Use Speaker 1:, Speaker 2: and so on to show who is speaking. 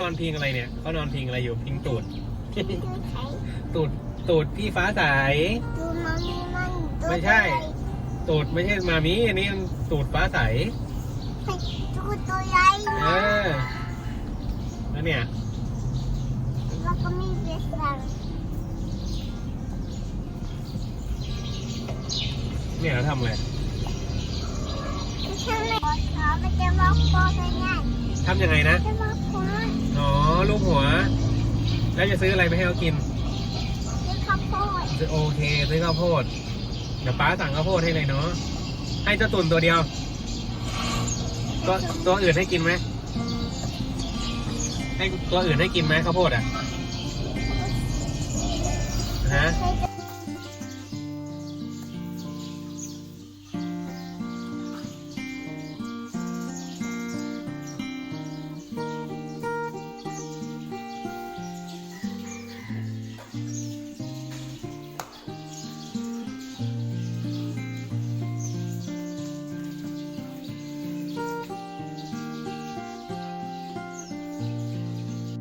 Speaker 1: นอนพิงอะไรเนี่ยเขานอนพิงอะไรอยู่พิงตูด
Speaker 2: ดูไข่
Speaker 1: ตูดตูดพี่ฟ้าใส
Speaker 2: ดูมันมันดู
Speaker 1: ไม่ใช่ ตูดไม่ใช่มามีอันนี้มันตูดฟ้าใส
Speaker 2: ให้ดูตัวใหญ่
Speaker 1: เออแล้วเนี่ย
Speaker 2: แล้วก็มีเบสบัง
Speaker 1: เนี่ยเราทำอะไร
Speaker 2: ไม่ใช่เลยเขามันจะมาโคได้ไง
Speaker 1: ทำยังไงนะ
Speaker 2: จะมาโค
Speaker 1: อ๋อ ลูกหัว แล้วจะซื้ออะไรไปให้เขากิน
Speaker 2: ซื้อข้าวโพด
Speaker 1: ซื้อโอเค ซื้อข้าวโพด เดี๋ยวป้าสั่งข้าวโพดให้เลยเนาะ ให้เจ้าตุ่นตัวเดียว ตัวตัวอื่นให้กินไหม ให้ตัวอื่นให้กินไหมข้าวโพดอะ ฮะ
Speaker 2: ให้ดู